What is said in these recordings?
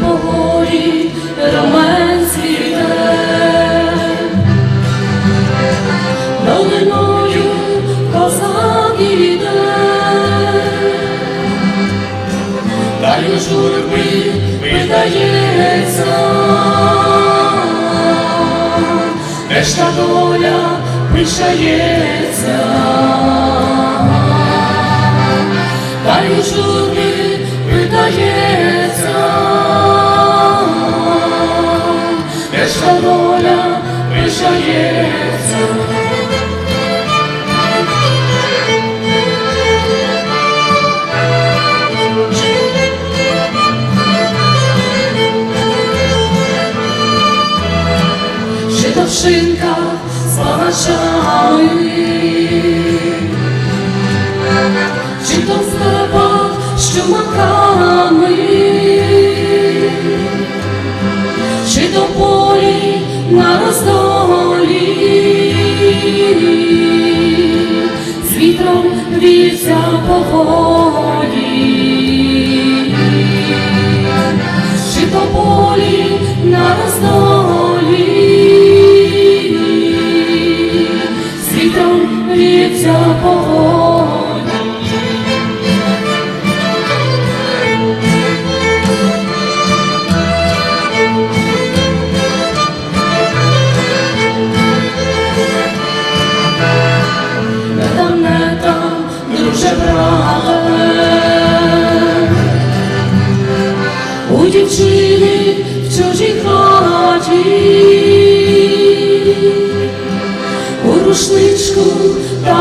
по горі ромен цвіте, долиною козак іде, далі журби видається, де ж та доля пишається, далі журби видається, та доля пишається. Житовшинка з палачами, жито в степах з 想过后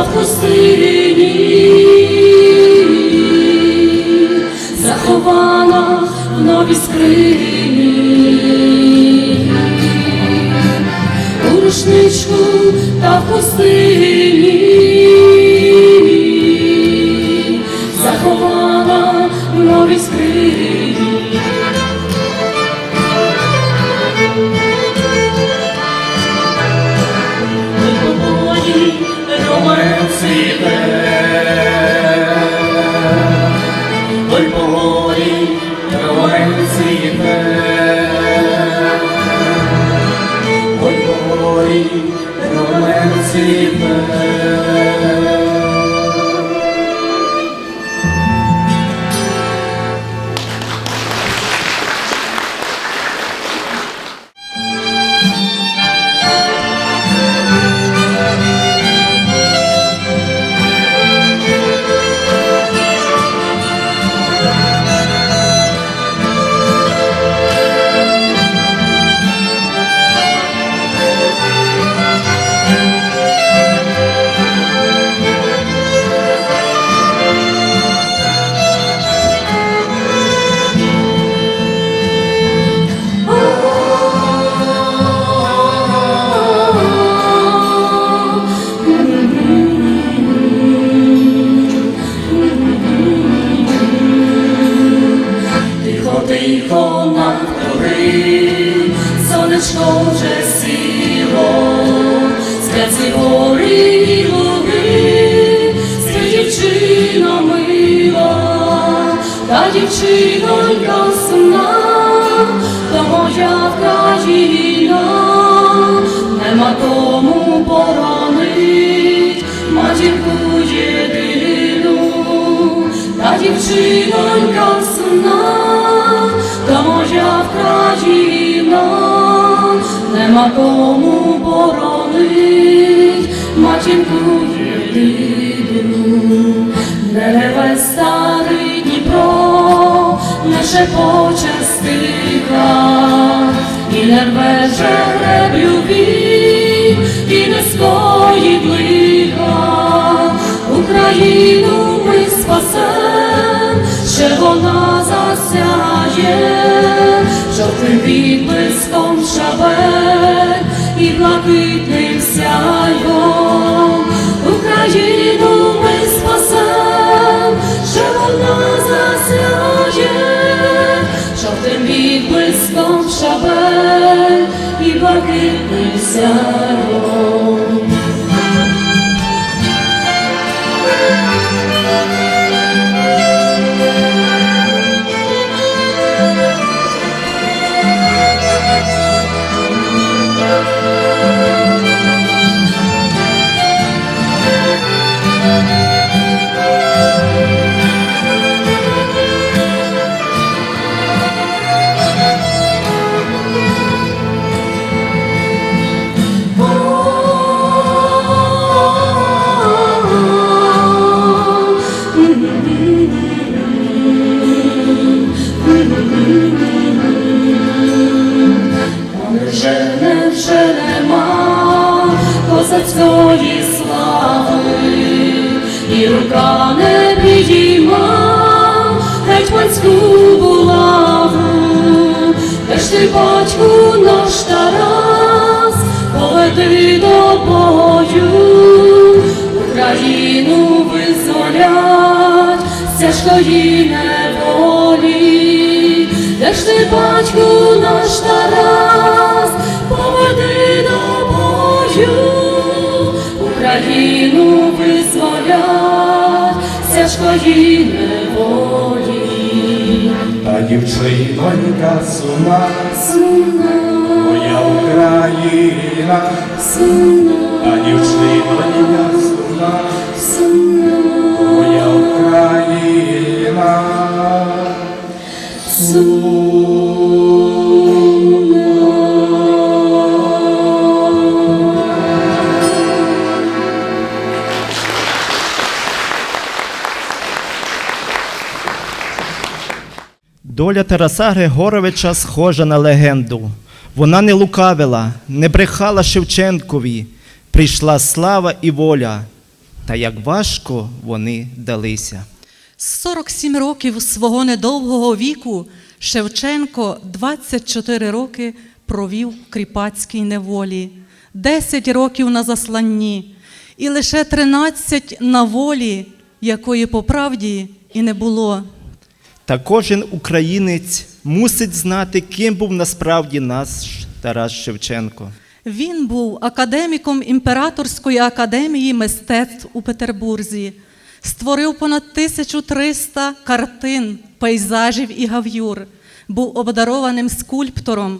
в пустині, захована в новій скрині. У рушничку та в хустині, дівчинонька сумна, то моя країна, нема кому поранить матінку єдину, та дівчинонька сумна, та моя країна, нема кому боронить матінку єдину, не Дніпро, шепоче і не рве жереб любі, і не скоїть лиха, Україну ми спасем, ще вона засяє, жовтим відблиском шабель і блакитним сяйвом. Україну блакитним рука не підіймав, гетьманську булаву, де ж ти, батьку наш Тарас, поведи до бою, Україну визволять з тяжкої неволі, де ж ти, батьку наш Тарас, поведи до бою, Україну визволять з тяжкої неволі. Та дівчинонька сумна, Сумна, моя Україна, сумна, та дівчинонька Доля Тараса Григоровича схожа на легенду. Вона не лукавила, не брехала Шевченкові. Прийшла слава і воля, та як важко вони далися. 47 років свого недовгого віку Шевченко 24 роки провів в кріпацькій неволі, 10 років на засланні і лише 13 на волі, якої по правді і не було. Та кожен українець мусить знати, ким був насправді наш Тарас Шевченко. Він був академіком Імператорської академії мистецтв у Петербурзі, створив понад 1300 картин, пейзажів і гравюр, був обдарованим скульптором,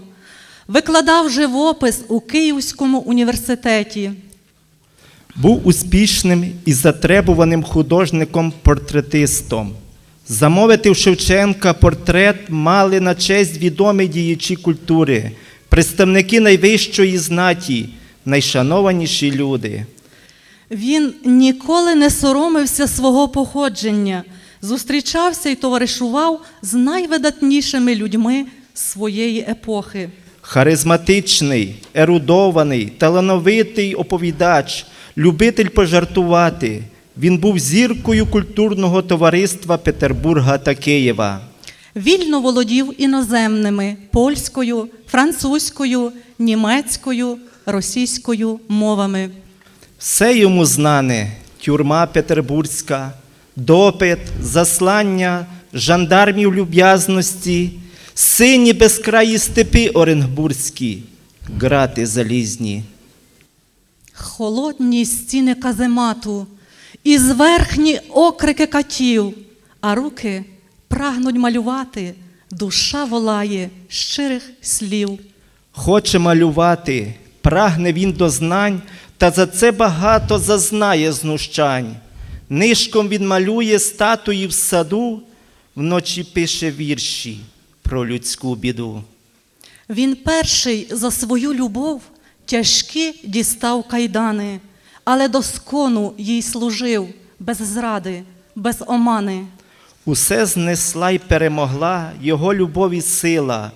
викладав живопис у Київському університеті. Був успішним і затребуваним художником-портретистом. Замовити в Шевченка портрет мали на честь відомі діячі культури, представники найвищої знаті, найшанованіші люди. Він ніколи не соромився свого походження, зустрічався і товаришував з найвидатнішими людьми своєї епохи. Харизматичний, ерудований, талановитий оповідач, любитель пожартувати. Він був зіркою культурного товариства Петербурга та Києва. Вільно володів іноземними польською, французькою, німецькою, російською мовами. Все йому знане: тюрма петербурзька, допит, заслання, жандармів люб'язності, сині безкраї степи оренбурзькі, грати залізні. Холодні стіни каземату і зверхні окрики катів, а руки прагнуть малювати, душа волає щирих слів. Хоче малювати, прагне він до знань, та за це багато зазнає знущань. Нишком він малює статуї в саду, вночі пише вірші про людську біду. Він перший за свою любов тяжкі дістав кайдани, але до скону їй служив без зради, без омани. Усе знесла й перемогла його любов і сила,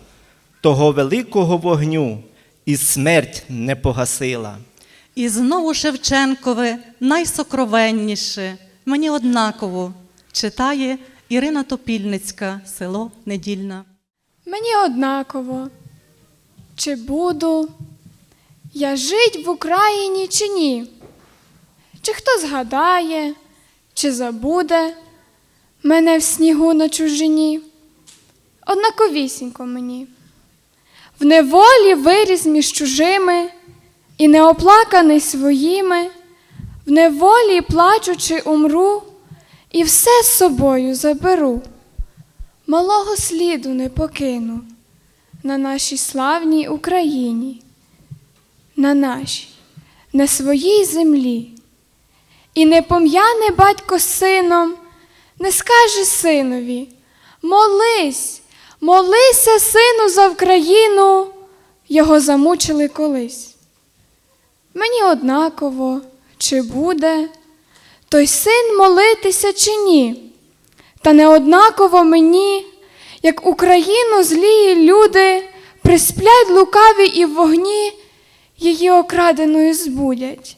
того великого вогню і смерть не погасила. І знову Шевченкове найсокровенніше, мені однаково, читає Ірина Топільницька, село Недільна. Мені однаково, чи буду я жить в Україні чи ні? Чи хто згадає, чи забуде мене в снігу на чужині? Однаковісінько мені. В неволі виріс між чужими і неоплаканий своїми, в неволі плачучи умру, і все з собою заберу малого сліду не покину на нашій славній Україні, на нашій, на своїй землі. І не пом'яне батько сином, не скаже синові: молись, молися, сину, за Україну, його замучили колись. Мені однаково, чи буде той син молитися, чи ні. Та не однаково мені, як Україну злії люди присплять лукаві і в вогні її окраденою збудять.